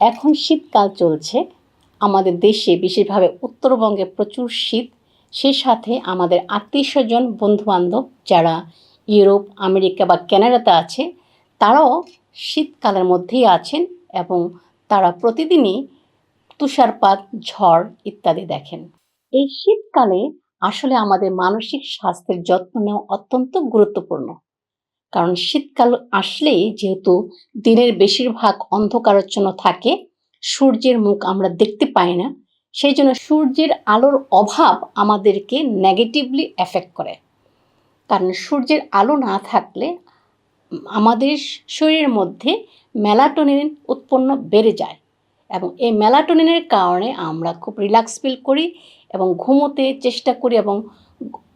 এখন শীতকাল চলছে। আমাদের দেশে বিশেষভাবে উত্তরবঙ্গে প্রচুর শীত। সে সাথে আমাদের আত্মীয় স্বজন, বন্ধুবান্ধব যারা ইউরোপ, আমেরিকা বা কানাডাতে আছে, তারাও শীতকালের মধ্যেই আছেন এবং তারা প্রতিদিনই তুষারপাত, ঝড় ইত্যাদি দেখেন। এই শীতকালে আসলে আমাদের মানসিক স্বাস্থ্যের যত্ন নেওয়া অত্যন্ত গুরুত্বপূর্ণ। কারণ শীতকাল আসলেই যেহেতু দিনের বেশিরভাগ অন্ধকারাচ্ছন্ন থাকে, সূর্যের মুখ আমরা দেখতে পাই না, সেই জন্য সূর্যের আলোর অভাব আমাদেরকে নেগেটিভলি এফেক্ট করে। কারণ সূর্যের আলো না থাকলে আমাদের শরীরের মধ্যে মেলাটোনিন উৎপন্ন বেড়ে যায় এবং এই মেলাটোনিনের কারণে আমরা খুব রিল্যাক্স ফিল করি এবং ঘুমোতে চেষ্টা করি এবং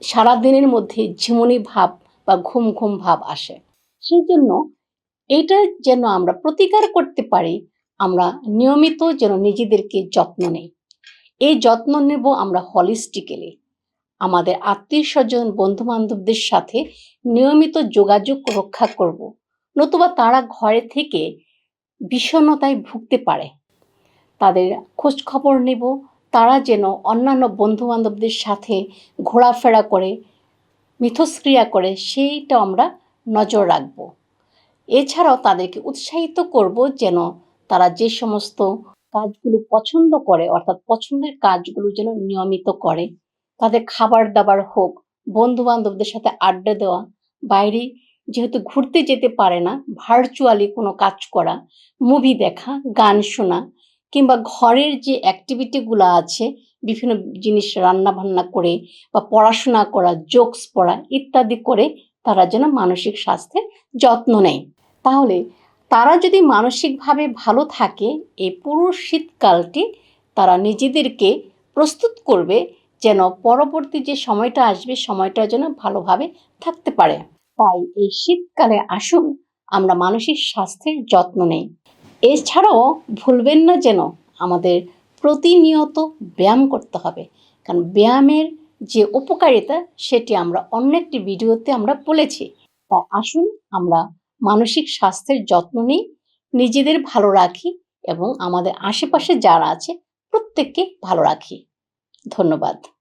সারাদিনের মধ্যে ঝিমুনি ভাব বা ঘুম ঘুম ভাব আসে। সেই জন্য এইটা যেন আমরা প্রতিকার করতে পারি, আমরা নিয়মিত যেন নিজেদেরকে যত্ন নেই। এই যত্ন নেব আমরা হলিস্টিক্যালি আমাদের আত্মীয় স্বজন বন্ধু বান্ধবদের সাথে নিয়মিত যোগাযোগ রক্ষা করব, নতুবা তারা ঘরে থেকে বিষণ্ণতায় ভুগতে পারে। তাদের খোঁজ খবর নেব, তারা যেন অন্যান্য বন্ধু বান্ধবদের সাথে ঘোরাফেরা করে মিথস্ক্রিয়া করে সেইটা আমরা নজর রাখব। এছাড়াও তাদেরকে উৎসাহিত করব যেন তারা যে সমস্ত কাজগুলো পছন্দ করে, অর্থাৎ পছন্দের কাজগুলো যেন নিয়মিত করে। তাদের খাবার দাবার হোক বন্ধু বান্ধবদের সাথে আড্ডা দেওয়া, বাইরে যেহেতু ঘুরতে যেতে পারে না ভার্চুয়ালি কোনো কাজ করা মুভি দেখা, গান শোনা, কিংবা ঘরের যে অ্যাক্টিভিটিগুলো আছে বিভিন্ন জিনিস রান্না বান্না করে বা পড়াশোনা করা জোকস পড়া ইত্যাদি করে তারা যেন মানসিক স্বাস্থ্যের যত্ন নেয়। তাহলে তারা যদি মানসিকভাবে ভালো থাকে এই পুরো শীতকালটি তারা নিজেদেরকে প্রস্তুত করবে যেন পরবর্তী যে সময়টা আসবে, সময়টা যেন ভালোভাবে থাকতে পারে। তাই এই শীতকালে আসুন, আমরা মানসিক স্বাস্থ্যের যত্ন নেই। এছাড়াও ভুলবেন না যেন আমাদের প্রতিনিয়ত ব্যায়াম করতে হবে। কারণ ব্যায়ামের যে উপকারিতা, সেটি আমরা অন্য একটি ভিডিওতে আমরা বলেছি। তাই আসুন আমরা মানসিক স্বাস্থ্যের যত্ন নিই, নিজেদের ভালো রাখি এবং আমাদের আশেপাশে যারা আছে, প্রত্যেককে ভালো রাখি। ধন্যবাদ।